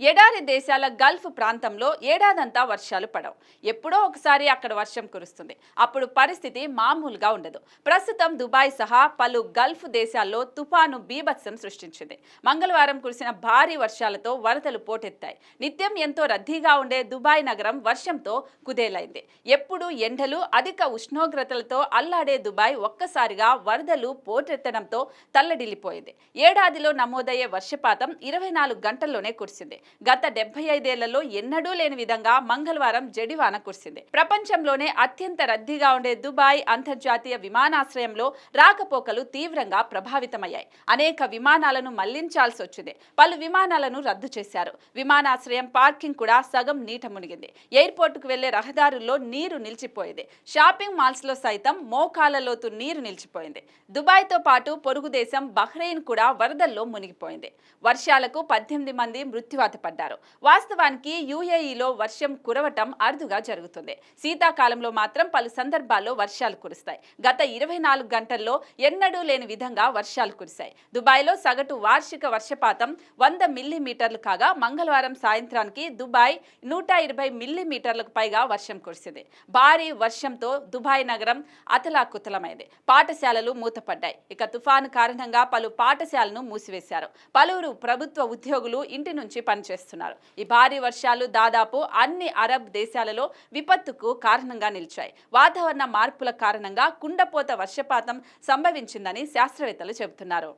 ఎడారి దేశాల గల్ఫ్ ప్రాంతంలో ఏడాదంతా వర్షాలు పడవు. ఎప్పుడో ఒకసారి అక్కడ వర్షం కురుస్తుంది. అప్పుడు పరిస్థితి మామూలుగా ఉండదు. ప్రస్తుతం దుబాయ్ సహా పలు గల్ఫ్ దేశాల్లో తుఫాను బీభత్సం సృష్టించింది. మంగళవారం కురిసిన భారీ వర్షాలతో వరదలు పోటెత్తాయి. నిత్యం ఎంతో రద్దీగా ఉండే దుబాయ్ నగరం వర్షంతో కుదేలైంది. ఎప్పుడు ఎండలు అధిక ఉష్ణోగ్రతలతో అల్లాడే దుబాయ్ ఒక్కసారిగా వరదలు పోటెత్తడంతో తల్లడిల్లిపోయింది. ఏడాదిలో నమోదయ్యే వర్షపాతం ఇరవై నాలుగు గంటల్లోనే కురిసింది. గత డెబ్బై ఐదేళ్ళలో ఎన్నడూ లేని విధంగా మంగళవారం జడివాన కురిసింది. ప్రపంచంలోనే అత్యంత రద్దీగా ఉండే దుబాయ్ అంతర్జాతీయ విమానాశ్రయంలో రాకపోకలు తీవ్రంగా ప్రభావితమయ్యాయి. అనేక విమానాలను మళ్ళించాల్సి వచ్చింది. పలు విమానాలను రద్దు చేశారు. విమానాశ్రయం పార్కింగ్ కూడా సగం నీట మునిగింది. ఎయిర్పోర్టుకు వెళ్ళే రహదారుల్లో నీరు నిలిచిపోయింది. షాపింగ్ మాల్స్లో సైతం మోకాల లోతు నీరు నిలిచిపోయింది. దుబాయ్తో పాటు పొరుగు దేశం బహ్రెయిన్ కూడా వరదల్లో మునిగిపోయింది. వర్షాలకు పద్దెనిమిది మంది మృత్యువాత బాధపడ్డారు. వాస్తవానికి యుఏఈలో వర్షం కురవటం అరుదుగా జరుగుతుంది. శీతాకాలంలో మాత్రం పలు సందర్భాల్లో వర్షాలు కురుస్తాయి. గత ఇరవై నాలుగు గంటల్లో ఎన్నడూ లేని విధంగా వర్షాలు కురిశాయి. దుబాయ్లో సగటు వార్షిక వర్షపాతం వంద మిల్లీమీటర్లు కాగా మంగళవారం సాయంత్రానికి దుబాయ్ నూట ఇరవై మిల్లీమీటర్లకు పైగా వర్షం కురిసింది. భారీ వర్షంతో దుబాయ్ నగరం అతలాకుతలమైంది. పాఠశాలలు మూతపడ్డాయి. ఇక తుఫాను కారణంగా పలు పాఠశాలను మూసివేశారు. పలువురు ప్రభుత్వ ఉద్యోగులు ఇంటి నుంచి చేస్తున్నారు. ఈ భారీ వర్షాలు దాదాపు అన్ని అరబ్ దేశాలలో విపత్తుకు కారణంగా నిలిచాయి. వాతావరణ మార్పుల కారణంగా కుండపోత వర్షపాతం సంభవించిందని శాస్త్రవేత్తలు చెబుతున్నారు.